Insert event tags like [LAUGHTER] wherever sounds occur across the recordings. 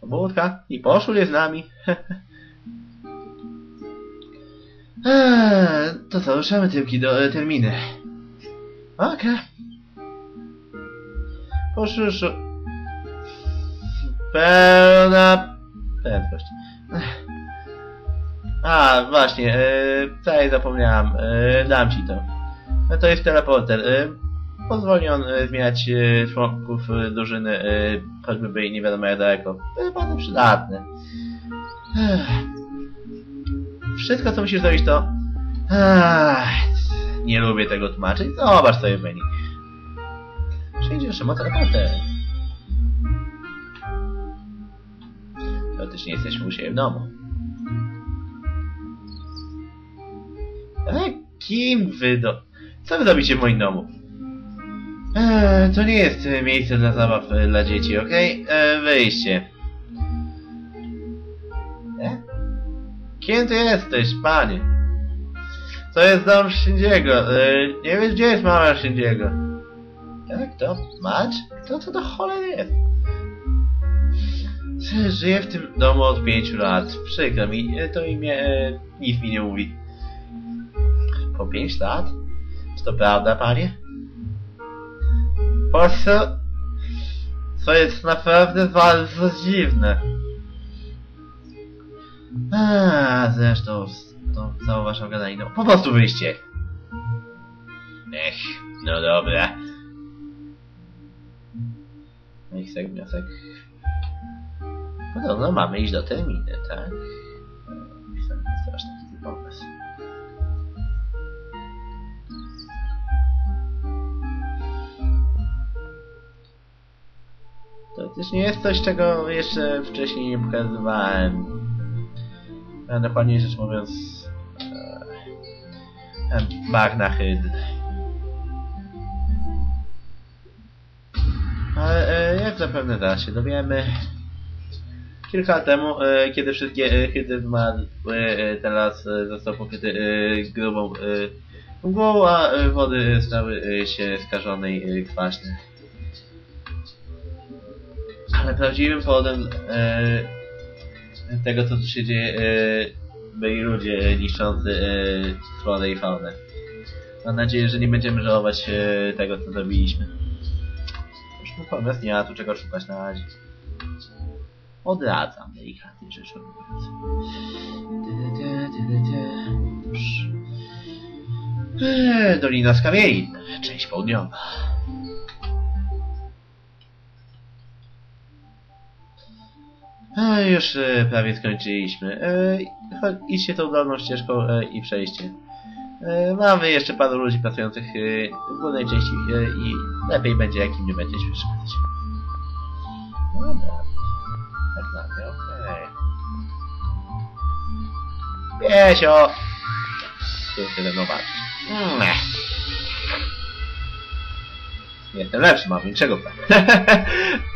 Pobudka i poszły je z nami. [LAUGHS] Eee, to co, ruszamy tyłki do e, terminy. Okej. Poszyszu... Pełna prędkość. A, właśnie, e, tutaj zapomniałam. E, dam ci to. No to jest teleporter. E, pozwoli on e, zmieniać e, członków e, drużyny, choćby byli nie wiadomo jak daleko. Jest bardzo przydatne. Wszystko co musisz zrobić to... Nie lubię tego tłumaczyć. Zobacz sobie menu. Przejdziesz ma teleporter. Teoretycznie jesteśmy u siebie w domu. Ale kim wy do... Co wy robicie w moim domu? Eee, to nie jest e, miejsce dla zabaw e, dla dzieci, okej? Okay? Wyjście. E? Kim ty jesteś, panie? To jest dom Shindiego. E, nie wiesz, gdzie jest mama Shindiego? Jak to? Mać? Kto to do cholery jest? Żyję w tym domu od pięciu lat. Przykro mi, e, to imię nic mi nie mówi. Po pięć lat? Czy to prawda, panie? Po co? Jest naprawdę bardzo dziwne. A, zresztą, to całą waszą gadaniną. Po prostu wyjście. Ech, no dobra. Wniosek, wniosek. Podobno mamy iść do terminy, tak? Też nie jest coś, czego jeszcze wcześniej nie pokazywałem. A dokładniej rzecz mówiąc... E, Bagna Hyd. Ale e, jak zapewne zaraz się dowiemy... Kilka lat temu, e, kiedy wszystkie e, hydy zmarły, e, teraz e, został pokryty e, grubą e, mgłą, a e, wody stały e, się skażone i e, kwaśne. Ale prawdziwym powodem e, tego, co tu się dzieje, e, byli ludzie niszczący e, florę i faunę. Mam nadzieję, że nie będziemy żałować e, tego, co zrobiliśmy. Już natomiast nie ma tu czego szukać na razie. Odradzam delikatnie rzecz ujmując. Eee, Dolina Skamielin, część południowa. E, już e, prawie skończyliśmy. E, chodź, idźcie tą dolną ścieżką e, i przejście. E, mamy jeszcze paru ludzi pracujących e, w górnej części e, i lepiej będzie, jak im nie będzie przeszkadzać. Dobra. Tak okej. Piesio! Tu tyle nowaczy. Mm. Jestem lepszy, mam większego pana. [LAUGHS]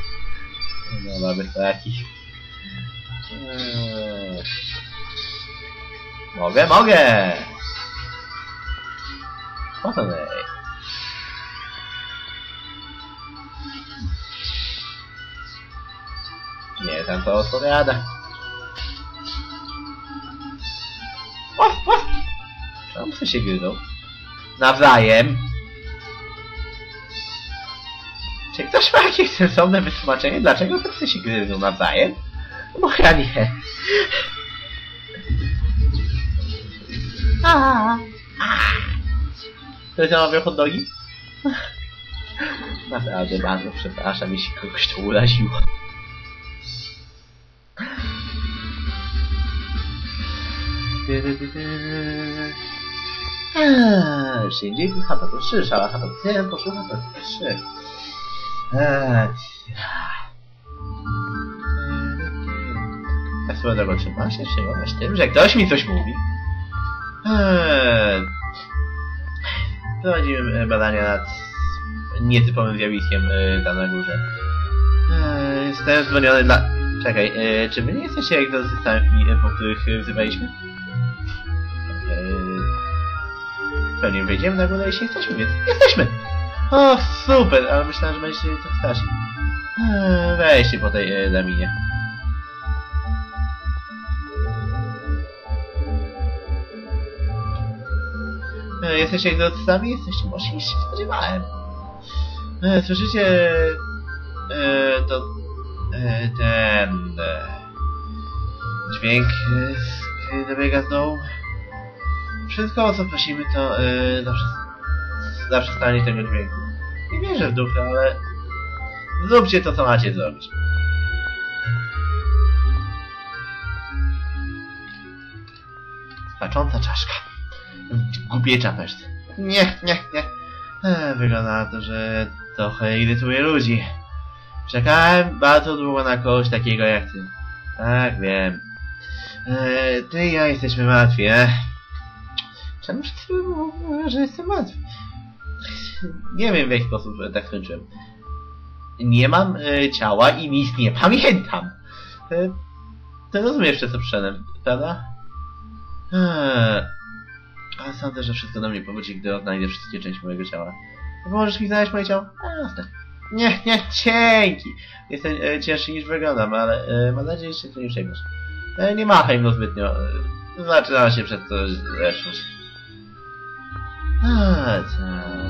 mamy takich. Eee. Mogę, mogę! Nej? Nie, tam to odpowiada. Łof, łof! Czemu się gryzą? Nawzajem. Czy ktoś ma jakieś sensowne wytłumaczenie, dlaczego tacy się gryzą nawzajem? Bo ja nie. Ktoś zamawiał hot dogi? Naprawdę bardzo przepraszam, jeśli kogoś to uraziło. Eee, czyli nie chata to 3, szala chata 1, poszła chata 3. Eee, ja swoją drogą, czy mam się przejmować tym, że ktoś mi coś mówi? Eee, prowadzimy e, badania nad nietypowym zjawiskiem e, tam na górze. Eee, jestem zwolniony dla... Czekaj, e, czy my nie jesteście jak do systemami, po których wzywaliśmy? Eee, pewnie wejdziemy na górę, jeśli jesteśmy, więc jesteśmy! O, super, ale myślałem, że będzie się tak strasznie. Eee, weź się po tej e, laminie. E, jesteście egzotystami? Jesteście mocni, się spodziewałem. E, słyszycie... E, to... E, ten... E, dźwięk e, dobiega znowu. Wszystko, o co prosimy, to e, zaprzestanie tego dźwięku. Nie wierzę w duchy, ale zróbcie to co macie zrobić. Patrząca czaszka. Głupie czapeczce. Nie, nie, nie. E, wygląda na to, że trochę irytuje ludzi. Czekałem bardzo długo na kogoś takiego jak ty. Tak, wiem. E, ty i ja jesteśmy martwi, e? Czemu chwilą mówiłem, że jestem martwy? Nie wiem w jaki sposób tak skończyłem. Nie mam e, ciała i nic nie pamiętam. E, ty rozumiesz, co przyszedłem, prawda? Eee, ale sądzę, że wszystko do mnie powróci, gdy odnajdę wszystkie części mojego ciała. Możesz mi znaleźć moje ciało? A, jasne. Nie, nie, dzięki. Jestem e, cięższy niż wyglądam, ale e, mam nadzieję, że się tu nie przejmiesz. E, nie machaj mną zbytnio. E, zaczynam się przed to zeszłość. A,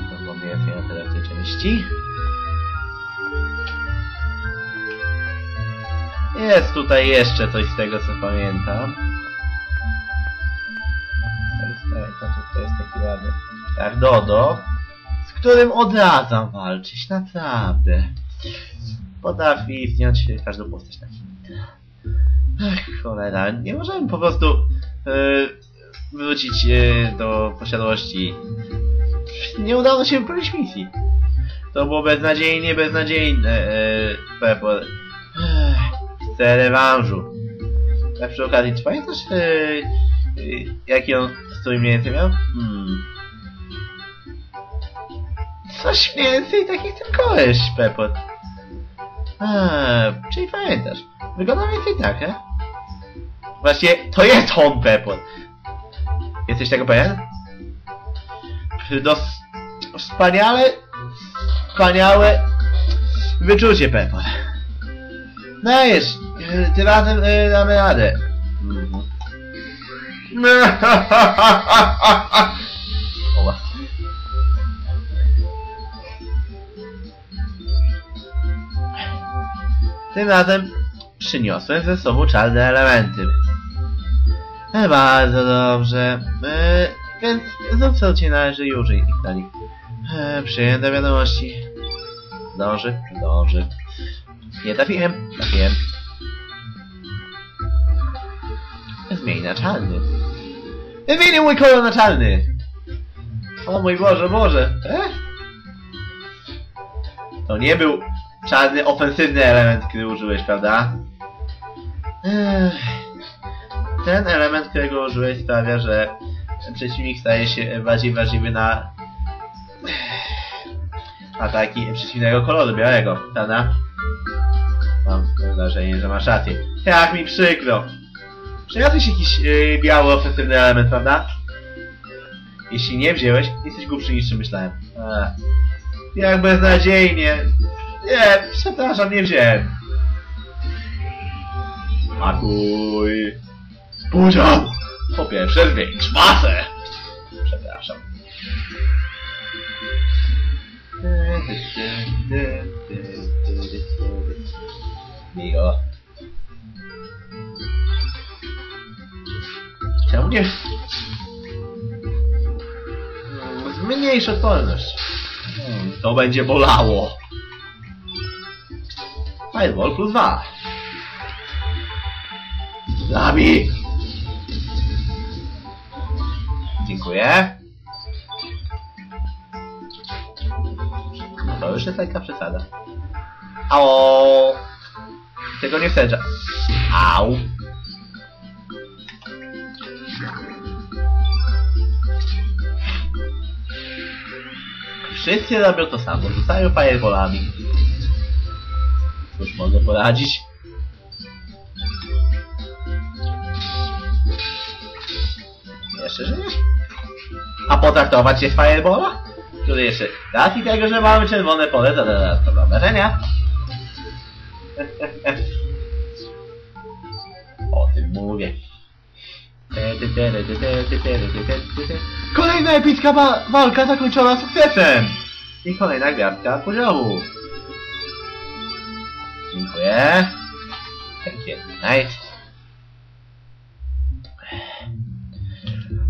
to było więcej na tyle w tej części. Jest tutaj jeszcze coś z tego, co pamiętam. Stary, stary, to, jest taki ładny. Tak, Dodo, z którym odradzam walczyć, naprawdę. Potrafi zdjąć każdą postać na. Ach, cholera, nie możemy po prostu e, wrócić e, do posiadłości. Nie udało się wypełnić misji. To było beznadziejnie, beznadziejne, e, Pepper. Chcę rewanżu. Tak przy okazji, czy pamiętasz, e, e, jaki on strój mniej więcej miał? Hmm. Coś mniej więcej taki ten koleś, Pepper. Eee, czyli pamiętasz. Wygląda więcej tak, he? Właśnie, to jest on, Pepper. Jesteś tego pewien? Dos... Wspaniale... Wspaniałe... Wyczucie, Pepper. Dajesz, e, tym razem e, damy radę. Mhm. [LAUGHS] Tym razem przyniosłem ze sobą czarne elementy. Bardzo dobrze. E, więc zrób co ci należy i użyj ich na nich. E, przyjęłem do wiadomości. Dąży, dąży. Nie trafiłem, trafiłem. Zmień na czarny. Zmienię mój kolor na czarny! O mój Boże, Boże! E? To nie był czarny, ofensywny element, który użyłeś, prawda? Ech. Ten element, którego użyłeś sprawia, że przeciwnik staje się bardziej wrażliwy na ataki przeciwnego koloru białego, prawda? Mam wrażenie, że masz rację. Jak mi przykro! Przyniosłeś jakiś yy, biały, ofensywny element, prawda? Jeśli nie wziąłeś, jesteś głupszy niż myślałem. Ech. Jak beznadziejnie. Nie, przepraszam, nie wziąłem. Smakuj. Podział! Po pierwsze, zwiększ masę. Przepraszam. Miło. Czemu nie? Zmniejsz odporność. Hmm, to będzie bolało. Fireball plus dwa. Zabij! Dziękuję. No to już jest taka przesada. Ało! Tego nie chcę. Au! Wszyscy robią to samo, rzucają fireballami. Cóż mogę poradzić? A potraktować się fireballa? Który jeszcze raz i tego, że mamy czerwone pole, to teraz to do wrażenia. [LAUGHS] O tym mówię. Kolejna epicka wa walka zakończona sukcesem! I kolejna gwiazdka poziomu. Dziękuję. You. Nice.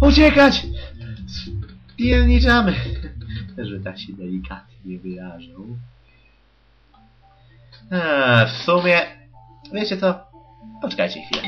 Uciekać! Spierniczamy! [LAUGHS] Że tak się delikatnie wyrażą. Eee, w sumie... Wiecie co? Poczekajcie chwilę.